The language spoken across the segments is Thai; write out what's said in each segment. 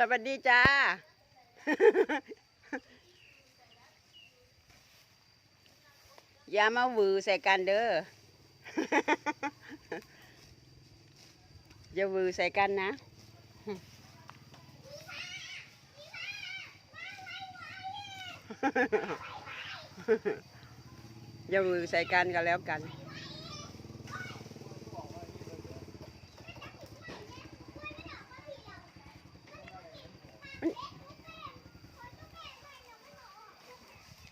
สวัสดีจ้า อย่ามาหวือใส่กันเด้อ อย่าหวือใส่กันนะ อย่าหวือใส่กันก็แล้วกัน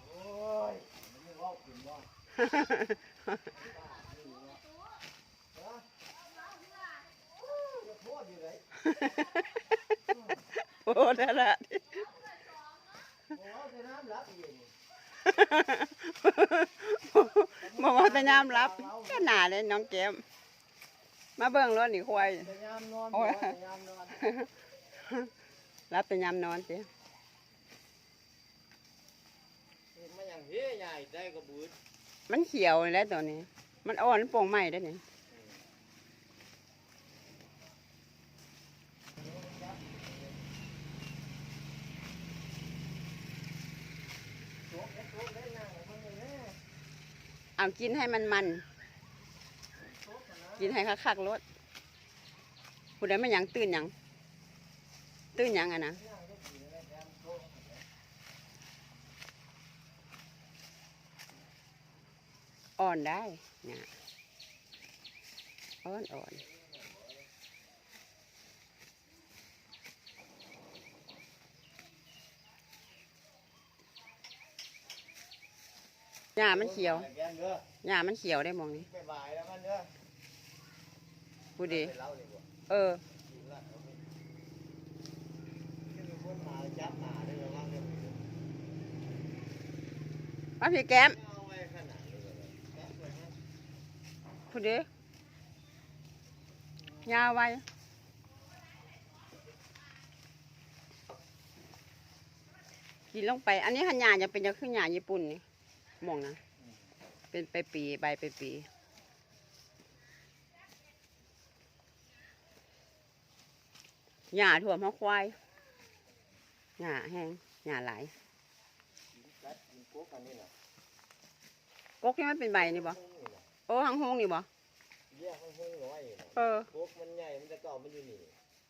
โอ้ยมันไม่ว่ากินว่าจะ โทษอยู่ไหนโอ้นั่นแหละโอ้จะน้ำรับอีกบอกว่าจะยามรับก็หนาเลยน้องแก้มมาเบิ่งรถนี่ควายจะยามนอนโอ้ยจะยามนอนรับแต่ยามนอนสิเห็นมาอย่างเฮ้ยใหญ่ได้กระบือ มันเขียวเลยแล้วตัวนี้ มันอ่อนโป่งใหม่ได้เนั่งกับคนนี้แน่เอากินให้มันมัน กินให้คักๆรถผู้ใดไม่ยังตื่นยัง ตื่นยังอะนะ นั่งก็กินแล้วแถมโชก อ่อนได้นี่ยอ่อนอ่อนหญ้ามันเขียวงเด้อหญ้ามันเขียวได้มองนี้ไปบ่ายแล้วมันเด้อผู้ดีไปเดี เออบมาได้ระวังเรื่องนี้มาพี่แก้ม เอาไว้ขนาดนี้เลยแกะไว้ให้ ผู้ดียาวไว้กินลงไป อันนี้หันหญ้าจะเป็นจะขึ้นหญ้าญี่ปุ่นนี่มองนะเป็นไปปีใบไปปีหญ้าถั่วมะควายหญ้าแห้งหญ้าหลายกินกัดกินกุ๊กอันนี้น่ะกกที่มันเป็นใบนี่บ่ โอ้หังหงนี่บ่เรียกมันหุ้งน้อยน่ะเออกุ๊กมันใหญ่ มันจะเก่ามันอยู่นี่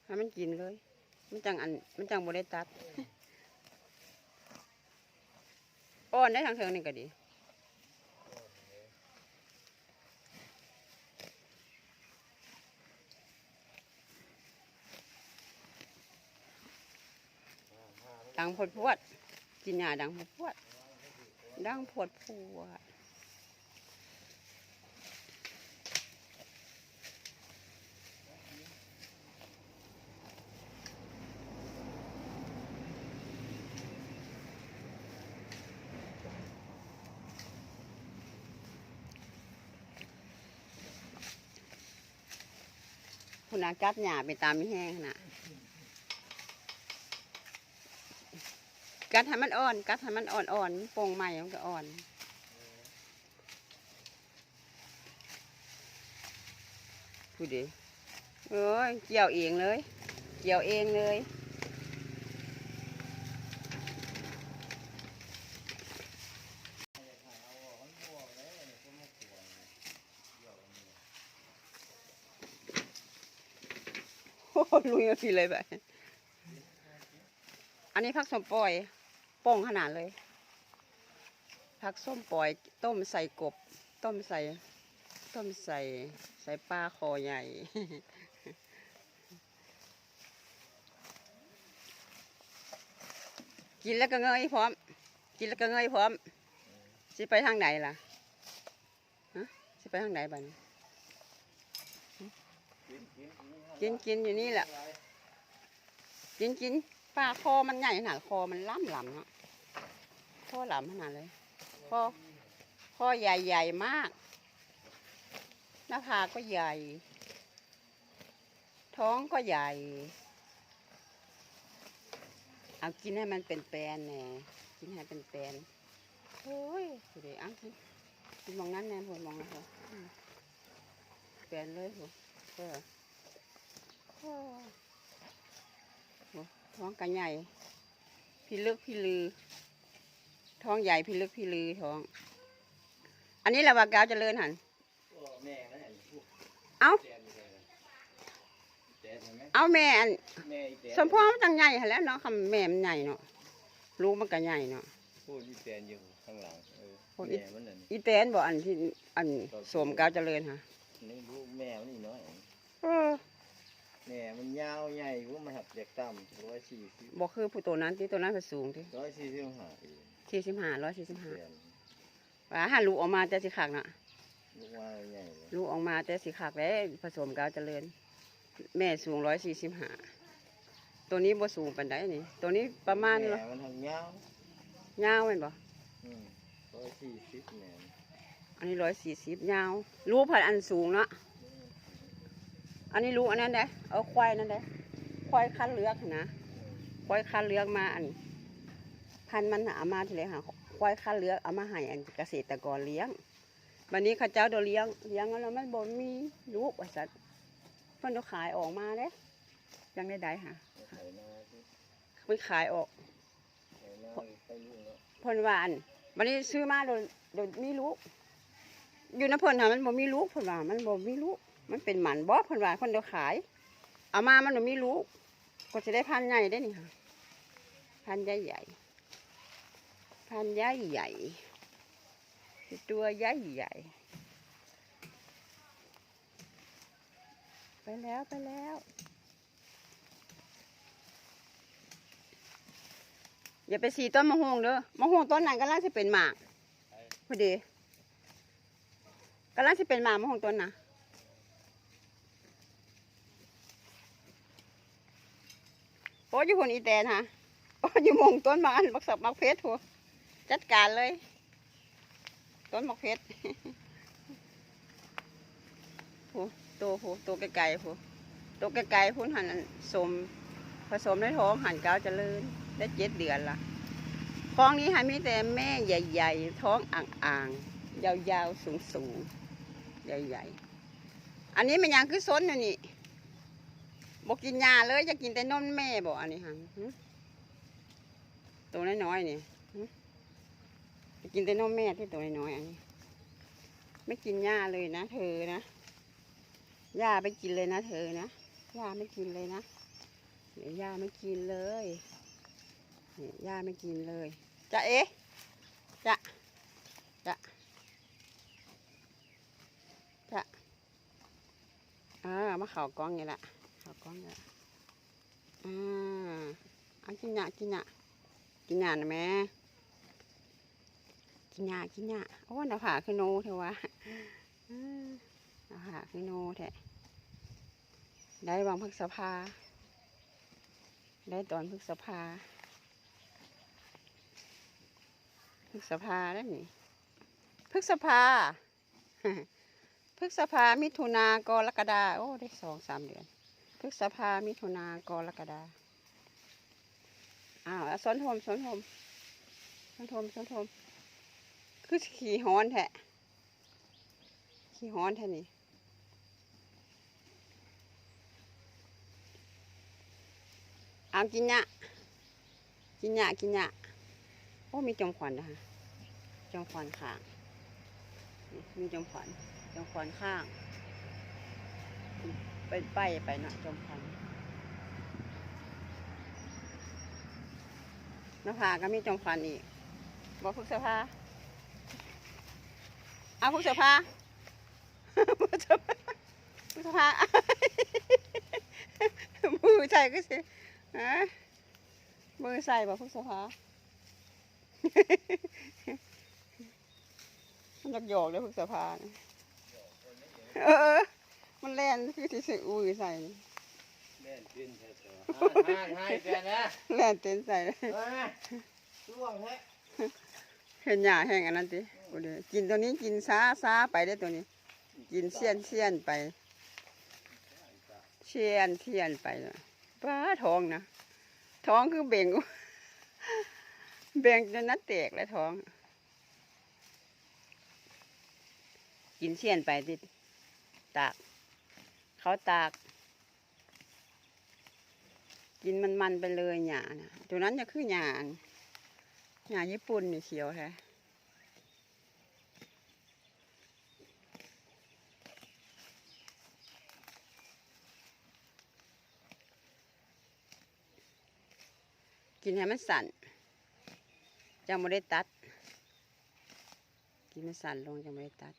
ให้มันกินเลย มันจังอัน มันจังบ่ได้ตัดอ่อนได้ทางเทิงนี่ก็ดี ดังพดพวด กินหญ้าดังพดพวด ดังพดพวด คุณอากัดหยาไปตามไม่แห้งนะกัดให้มันอ่อน กัดให้มันอ่อนอ่อนๆโป่งใหม่มันก็อ่อนพูดดิเอ้ยเกี่ยวเองเลย เกี่ยวเองเลย โอ้โหลุยมาทีเลยแบบอันนี้ผักส้มปล่อยโป่งขนาดเลยผักส้มปล่อย ต้มใส่กบ ต้มใส่ ต้มใส่ใส่ปลาคอใหญ่ กินแล้วก็เงยพร้อม กินแล้วก็เงยพร้อมสิไปทางไหนล่ะฮะสิไปทางไหนบ้านี้ กินกินกินกินกินอยู่นี่แหละ กินกินปลาคอมันใหญ่ขนาดคอมันล่ำลำเนาะคอล่ำขนาดเลยคอคอใหญ่ใหญ่มากหน้าผากก็ใหญ่ ท้องก็ใหญ่ เอากินให้มันเป็นแปลนแน่กินให้เป็นแปลนโอ้ยเดี๋ยวเอากินกินมองนั้นแน่ผมมองนะผมแปลนเลยผมเออโอ้โอ้ ท้องกันใหญ่ พี่ลึกพี่ลือ ท้องใหญ่พี่ลึกพี่ลือท้อง อันนี้เราว่ากาวเจริญหันก็แม่นั่นแหละผู้เอ้าแจนอยู่เลยนะแจนเห็นไหมเอาแม่อันแม่อีแจนสมพรมันจังใหญ่หันแหล้วเนาะคำแม่มันใหญ่เนาะลูกมันก็ใหญ่เนาะพูดอีแจนอยู่ข้างหลังเออพูดอีแม่มันนั่นอีแตนบอกอันที่อันสวมกาวเจริญฮะนี่ลูกแม่มันนี่น้อยเออ แม่มันยาวใหญ่กูมันหักเด็กต่ำร้อยสี่สิบบอกคือผู้ตัวนั้นที่ตัวนั้นเป็นสูงที่ร้อยสี่สิบห้าเองสี่สิบห้าร้อยสี่สิบห้าแจนว่าหาลูกออกมาแต่สิขากน่ะ ลูกว่าใหญ่เลยลูกออกมาแต่สิขากแล้วผสมกาวเจริญ แม่สูงร้อยสี่สิบห้าตัวนี้บ่สูงปานใดนี่ ตัวนี้ประมาณแม่มันทางยาวยาวแม่นบ่อืมร้อยสี่สิบแม่นอันนี้ร้อยสี่สิบยาว ลูกผัดอันสูงเนาะ อันนี้ลูกอันนั้นเด้เอาควายนั่นเด้ควายคันเลือกนะควายคันเลือกมาอัน พันธุ์มันน่ะเอามาทีเลยค่ะควายคันเลือกเอามาให้อันเกษตรกรเลี้ยงวันนี้ข้าเจ้าเดเลี้ยงเลี้ยงแล้วมันบ่มีลูกว่าสัตว์เพิ่นเอาขายออกมาเด้ยังได้ได้ค่ะไถนาสิมันขายออกไถนาไปลูกเพิ่นวานวันนี้ซื้อมาโดยโดยมีลูกอยู่ในเพิ่นหามันบ่มีลูกเพิ่นว่ามันบ่มีลูก มันเป็นหมันบ่เพิ่นว่าเพิ่นเดียวขาย เอามามันบ่มีลูกก็จะได้พันใหญ่ได้นี่ค่ะ พันใหญ่ใหญ่ พันใหญ่ใหญ่ ตัวใหญ่ใหญ่ ไปแล้วไปแล้วอย่าไปสีต้นมะฮวงเด้อมะฮวงต้นนั้นกำลังจะเป็นหมากพอดีกำลังจะเป็นหมากมะฮวงต้นนะ โอ้ยอยู่คนอีแตนฮะโอ้ยอยู่มงต้นมาอันบักสับมักเพชรหัวจัดการเลย ต้นมักเพชรโหตัวโหตัวไกลๆโหตัวไกลๆพุ่นหันสมผสมในท้องหันเก้าวเจริญได้เจ็ดเดือนละคลองนี้หามีแต่แม่ใหญ่ ๆ ท้องอ่างๆยาวๆสูงๆใหญ่ๆอันนี้มันยังคือซนอยู่นี่ บอกกินยาเลยจะกินแต่นมแม่บอกอันนี้ฮะตัวน้อยๆนี่จะกินแต่นมแม่ที่ตัวน้อยๆอันนี้ ไม่กินหญ้าเลยนะเธอนะหญ้าไม่กินเลยนะเธอนะหญ้าไม่กินเลยนะเดี๋ยวหญ้าไม่กินเลยเนี่ยยาไม่กินเลยจะเอ๊ะจะจะจะอ่ามาเข่ากล้องนี่แหละ ข่ากล้องนี่แหละอ่าเอันกินหยากินหยากินหยานะแม่กินหยากินหยาโอ้หน้าผาคือโนเถอะวะอ่าหน้าผาคือโนแท้ได้วางพฤษภา ได้ตอนพฤษภาพฤษภาแล้วนี่พฤษภาพฤษภามิถุนากรกฎาโอ้ ได้สองสามเดือน พฤษภามิถุนากรกฎาอ้าวสนทมสนทมสนทมสนทม คือขี่ฮ้อนแท้ขี่ฮ้อนแท้นี่เอากินยะกินยะกินยะโอ้มีจมขวัญนะคะจมขวัญข้าง มีจมขวัญจมขวัญข้าง ไปไปไปนะจอมขวัญนภาก็มีจอมขวัญอีกบอกพฤษภาเอาพฤษภาพฤษภาพฤษภามือใส่ก็สิฮะมือใส่บอกพฤษภามันหยอกหยอกเลยพวกสะพาเออ มันแล่นคือที่สิอุ้ยใส่นี่แม่นกินแท้ๆห้าห้าให้แกนะแล่นเต้นใส่เลยเฮ้ยช่วงแท้เห็นหญ้าแห้งอันนั้นดิโอ้เดี๋ยวกินตัวนี้กินช้าช้าไปได้อตัวนี้ กินเสี้ยนเสี้ยนไปเชียนเชียนไปน่ะป้าท้องนะท้องคือเบ่งเบ่งจนนัดแตกเลยท้อง กินเชียนไปติตาก เขาตาก กินมันมันๆไปเลยหญ้านะตัวนั้นจะคือหญ้าหญ้าญี่ปุ่นนี่เขียวแท้กินให้มันสั่นจังไม่ได้ตัด กินมันสั่นลงจังไม่ได้ตัด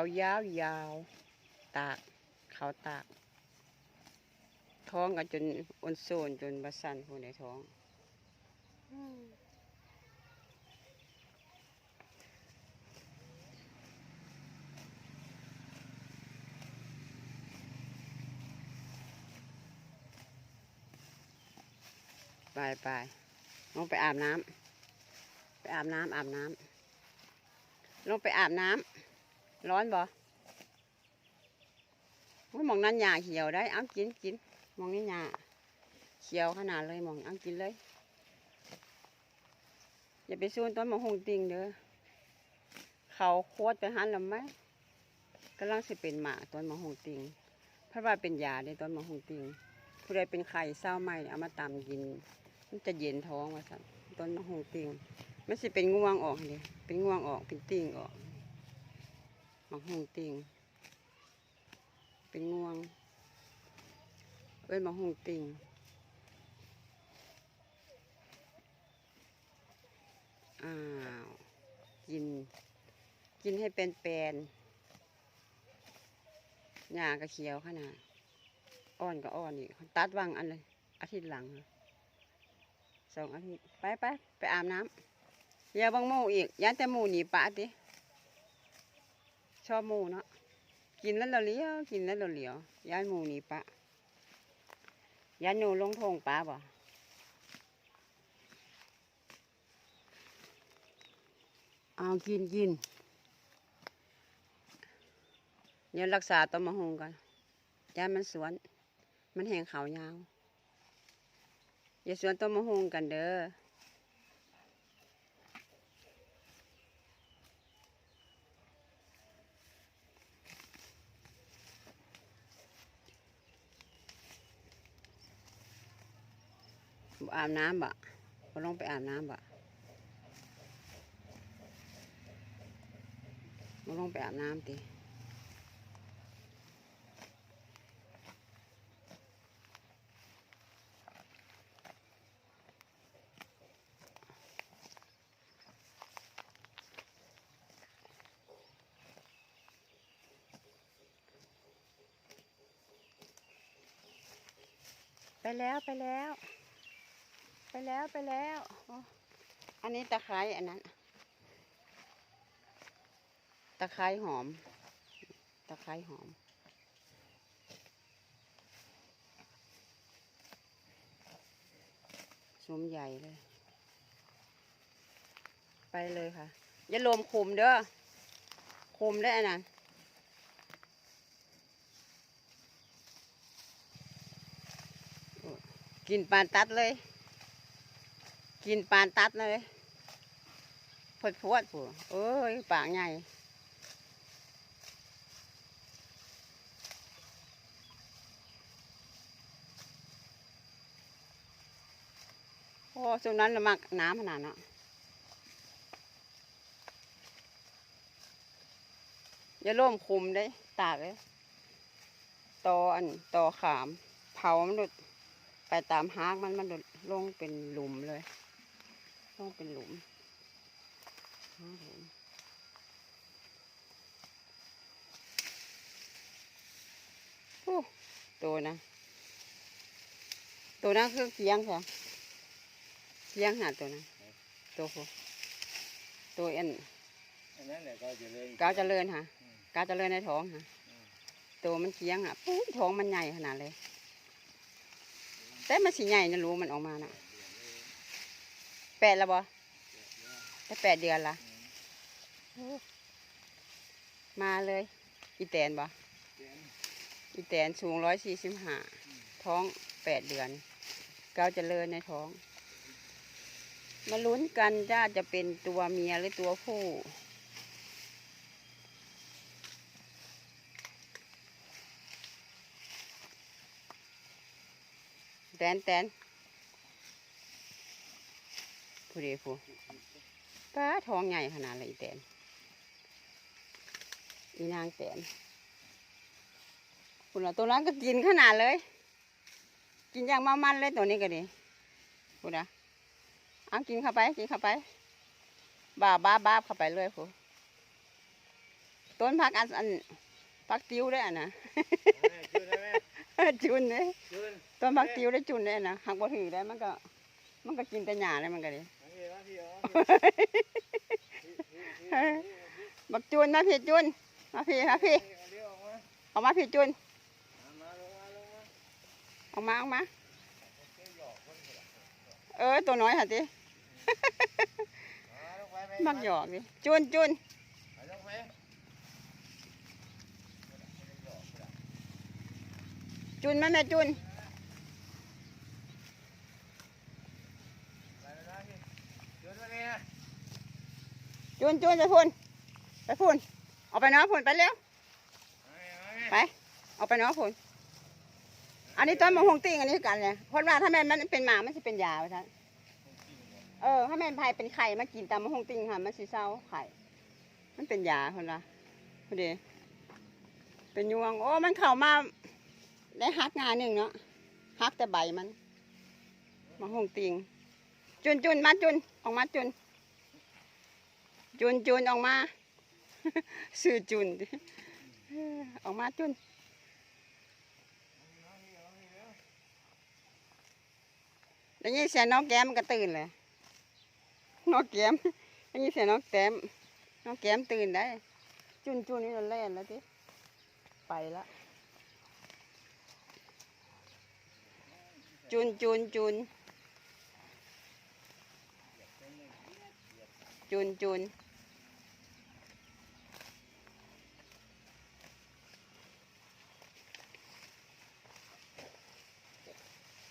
เขายาวยาวๆตาก เขาตาก ท้องกันจนอ้วนโซนจนบะสันผู้ในท้องไปไปลงไปอาบน้ำไปอาบน้ำอาบน้ำลงไปอาบน้ำ ร้อนบ่โอ้ยมองนั้นหญ้าเหี่ยวได้เอากินกินมองนี้หญ้าเขียวขนาดเลยมองเอากินเลย อย่าไปซูนต้นมะฮงติงเด้อเขาโคตรไปหันแล้วไหมกำลังสิเป็นหมาต้นมะฮงติงเพราะว่าเป็นยาในต้นมะฮงติงผู้ใดเป็นไข่เศร้าไหมเอามาตำกิน มันจะเย็นท้องว่าสันต้นมะฮงติงมันสิเป็นง่วงออกเลยเป็นง่วงออกเป็นติ่งออก มะฮงติงเป็นง่วง เอ้ยมะฮงติงอ้าวกิน กินให้เป็นแปลนหญ้าก็เขียวขนาดอ่อนก็อ่อนอีกตัดวางอันเลยอาทิตย์หลังสองอาทิตย์ไปไปไปอาบน้ำอย่าบังหมูอีกยันแต่หมูหนีปะติ ชอบหมูเนาะกินแล้วเราเลี้ยวกินแล้วเราเลี้ยวย้านหมูนี่ปะย้านหนูลงทงปลาบ่เอากินกินเดี๋ยวรักษาต้นมะฮงกันยายมันสวน มันแหงขาวยาวอย่าสวนต้นมะฮงกันเด้อ อาบน้ำบ่บ่ลงไปอาบน้ำบ่มาลงไปอาบน้ำติไปแล้ว ไปแล้ว ไปแล้วไปแล้วอันนี้ตะไคร้อันนั้น ตะไคร้หอม ตะไคร้หอมชุมใหญ่เลย ไปเลยค่ะ อย่าลมคุมเด้อคุมได้อันนั้นกินปานตัดเลย กินปานตัดเลยพดพวดผู้เอ้ยปากใหญ่โอ้ช่วงนั้นละมักน้ำขนาดเนาะอย่าร่วมคุมได้ตากเลยตออันตอขาม เผามันหลุด ไปตามหากมันมันหลุดลงเป็นหลุมเลย ลงเป็นหลุมหาหลุมโอ้ตัวนะตัวนั้นคือเกียงค่ะเกียงหาตัวนั้นตัวผู้ตัวอันอันนั้นแหละก็จะเลยกาวเจริญค่ะกาวเจริญในท้องค่ะตัวมันเกียงอะปุ๊บท้องมันใหญ่ขนาดเลย แต่มันสีใหญ่นะรู้มันออกมาน่ะ แปดแล้วบ่ได้แปดเดือนละมาเลย อีแตนบ่อีแตนสูงร้อยสี่สิบห้าท้องแปดเดือนเก้าเจะเลินในท้อง มาลุ้นกันจ้าจะเป็นตัวเมียหรือตัวผู้แตนแตน ผู้เดียวผู้ป้าท้องใหญ่ขนาดเลยอีแตนอีนางแตนคุณละตัวนั้นก็กินขนาดเลย กินอย่างเมามันเลยตัวนี้ก็ดีคุณนะเอากินเข้าไปกินเข้าไปบ้าบ้าบ้าเข้าไปเลยผู้ต้นพักอันอันพักติ้วด้วยอะนะจุนได้ไหมจุนเนี่ยจุนต้นพักติ้วได้จุนได้นะหักบ่ถือได้มันก็ มันก็กินแต่หญ้าเลยมันก็ดี มาพี่มาพี่เอามาพี่บักจุนมาพี่จุนมาพี่มาพี่ออกมาพี่จุนออกมาออกมาเออตัวน้อยหะติลงไปไปมักหยอกดิจุนจุนจุนมาแม่จุน ไปไปพี่จุนมาเนี่ย จุนจุนไปพุ่นไปพุ่นออกไปเนาะพุ่นไปเร็วไปออกไปเนาะพุ่นอันนี้ต้นมะฮงติ้งอันนี้คือกันเลยเพราะว่าถ้าแม่มันเป็นหมามันจะเป็นยาไปท่านเออถ้าแม่นพายเป็นไข่มากินตามมะฮงติ้งค่ะมันสิเศร้าไข่มันเป็นยาคนละพอดีเป็นยวง โอ้มันเข้ามาได้หักงานหนึ่งเนาะหักแต่ใบมันมะฮงติ้งจุนจุนมาจุนออกมาจุน จุนจุนออกมาสื่อจุนออกมาจุนแล้วนี่เสียน้องแก้มก็ตื่นเลยน้องแก้มแล้วนี่เสียน้องแก้มน้องแก้มตื่นได้ จุนจุนนี่เราเล่นแล้วทีไปละจุนจุนจุนจุนจุน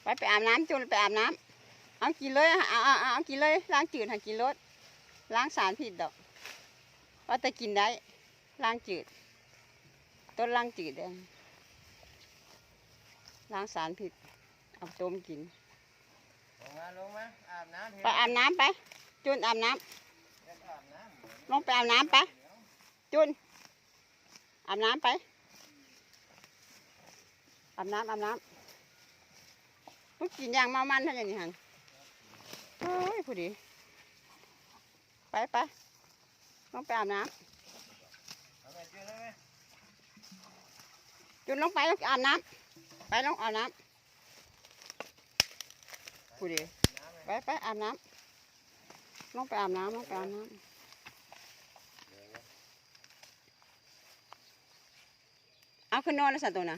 ไปไปอาบน้ำจุนไปอาบน้ำเอากินเลยเอาเอาเอาเอากินเลยล้างจืดหากินรสล้างสารผิดดอกว่าแต่กินได้ล้างจืด ต้นล้างจืดได้ล้างสารผิดเอาต้มกินลงมาลงมาอาบน้ำไปอาบน้ำไป จุนอาบน้ำอาบน้ำลงไปอาบน้ำไปจุนอาบน้ำไปอาบน้ำอาบน้ำ มึงกินอย่างมามันเท่าอย่างนี้หันโอ้ยผู้ดีไปไปลงไปอาบน้เอาไปจุนได้ไหมำจุนลงไปลงอาบน้ำไปลงอาบน้ำผู้ดีไปไปอาบน้ำลงไปอาบน้ำลงไปอาบน้ำเอาขึ้นนอนแล้วสัตว์ตัวนะ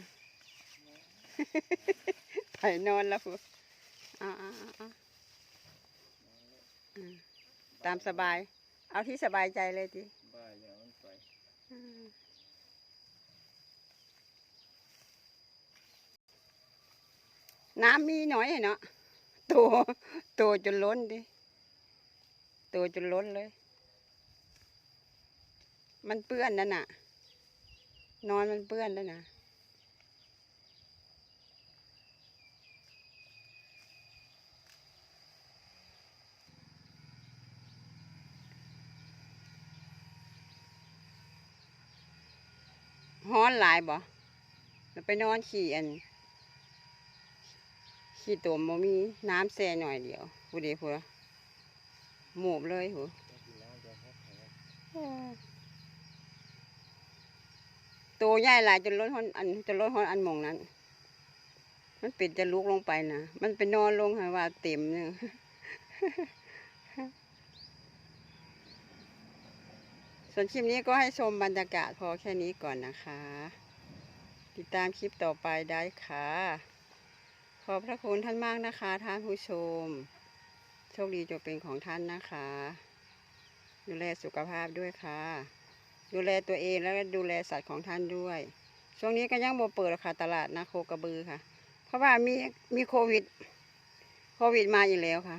ไปนอนแล้วพูอ่าอ่าอ่าอ่าอืมตามสบาย เอาที่สบายใจเลยทีบ้าอย่ามันไปน้ำมีหน่อยเนาะโตโตจนล้นดิโตจนล้นเลย มันเปื้อนนั่นน่ะ นอนมันเปื้อนแล้วนะ ฮ้อนหลายบ่แล้วไปนอนขี่อัน ขี้ตัวมมีน้ำแซ่หน่อยเดียวพูดดีพูดหมูบเลยหูกินน้ำจะพักแผลตัวใหญ่หลายจนล้นหอนอันจนล้นหอนอันมองนั้น มันปิดจะลุกลงไปนะ มันไปนอนลงค่ะว่าเต็มเนี่ย ส่วนคลิปนี้ก็ให้ชมบรรยากาศพอแค่นี้ก่อนนะคะ ติดตามคลิปต่อไปได้ค่ะ ขอบพระคุณท่านมากนะคะท่านผู้ชม โชคดีจงเป็นของท่านนะคะ ดูแลสุขภาพด้วยค่ะ ดูแลตัวเองแล้วก็ดูแลสัตว์ของท่านด้วย ช่วงนี้ก็ยังบ่เปิดรอกค่ะตลาดนะโคกระบือค่ะ เพราะว่ามีมีโควิด โควิดมาอีกแล้วค่ะ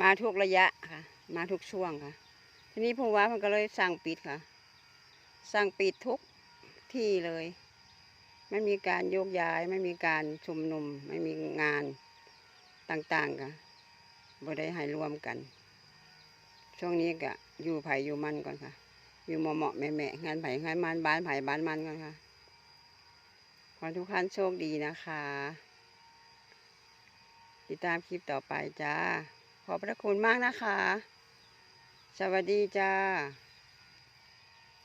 มาทุกระยะค่ะ มาทุกช่วงค่ะ ทีนี้ผู้ว่ามันก็เลยสั่งปิดค่ะ สั่งปิดทุกที่เลย ไม่มีการโยกย้าย ไม่มีการชุมนุม ไม่มีงานต่างๆค่ะบ่ได้ให้รวมกัน ช่วงนี้ก็อยู่ไผ่อยู่มันก่อนค่ะ อยู่เหมาะๆแม่ๆงานไผ่งานมันบ้านไผ่บ้านมันก่อนค่ะ ขอทุกท่านโชคดีนะคะ ติดตามคลิปต่อไปจ้า ขอบพระคุณมากนะคะ สวัสดีจ้า